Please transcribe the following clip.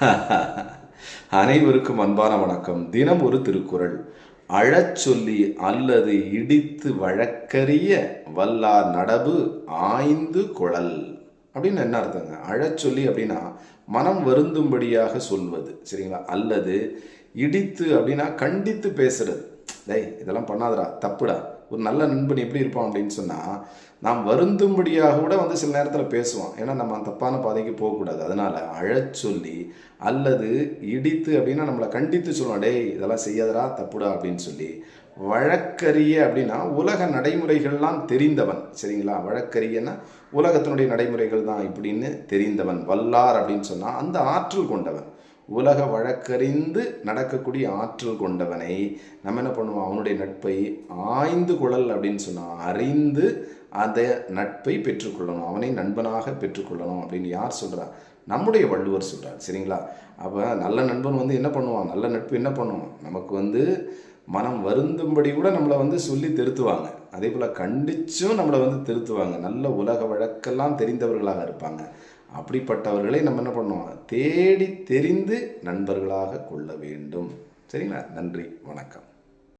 அனைவருக்கும் அன்பான வணக்கம். தினம் ஒரு திருக்குறள். அழச் சொல்லி அல்லது இடித்து வழக்கறிய வல்லார் நடவு ஆய்ந்து குழல். அப்படின்னு என்ன அர்த்தங்க? அழச் சொல்லி அப்படின்னா மனம் வருந்தும்படியாக சொல்வது சரிங்களா? அல்லது இடித்து அப்படின்னா கண்டித்து பேசுறது. டேய் இதெல்லாம் பண்ணாதடா தப்புடா. ஒரு நல்ல நண்பன் எப்படி இருப்பான் அப்படின்னு சொன்னால் நாம் வருந்தும்படியாக கூட வந்து சில நேரத்தில் பேசுவோம் ஏன்னா நம்ம தப்பான பாதைக்கு போகக்கூடாது. அதனால் அழச் சொல்லி அல்லது இடித்து அப்படின்னா நம்மளை கண்டித்து சொல்லுவோம் டேய் இதெல்லாம் செய்யாதடா தப்புடா அப்படின்னு சொல்லி. வழக்கறிய அப்படின்னா உலக நடைமுறைகள்லாம் தெரிந்தவன். சரிங்களா? வழக்கரியன்னா உலகத்தினுடைய நடைமுறைகள் தான் இப்படின்னு தெரிந்தவன். வல்லார் அப்படின்னு சொன்னால் அந்த ஆற்றல் கொண்டவன். உலக வழக்கறிந்து நடக்கக்கூடிய ஆற்றல் கொண்டவனை நம்ம என்ன பண்ணுவோம்? அவனுடைய நட்பை ஆய்ந்து குழல் அப்படின்னு சொன்னால் அறிந்து அந்த நட்பை பெற்றுக்கொள்ளணும். அவனை நண்பனாக பெற்றுக்கொள்ளணும் அப்படின்னு யார் சொல்கிறா நம்முடைய வள்ளுவர் சொல்கிறார் சரிங்களா? அப்போ நல்ல நண்பன் வந்து என்ன பண்ணுவான்? நல்ல நட்பு என்ன பண்ணுவான் நமக்கு வந்து மனம் வருந்தும்படி கூட நம்மளை வந்து சொல்லி திருத்துவாங்க. அதே போல் கண்டிச்சும் நம்மளை வந்து திருத்துவாங்க. நல்ல உலக வழக்கெல்லாம் தெரிந்தவர்களாக இருப்பாங்க. அப்படிப்பட்டவர்களை நம்ம என்ன பண்ணுவோம்? தேடி தெரிந்து நண்பர்களாக கொள்ள வேண்டும். சரிங்களா? நன்றி. வணக்கம்.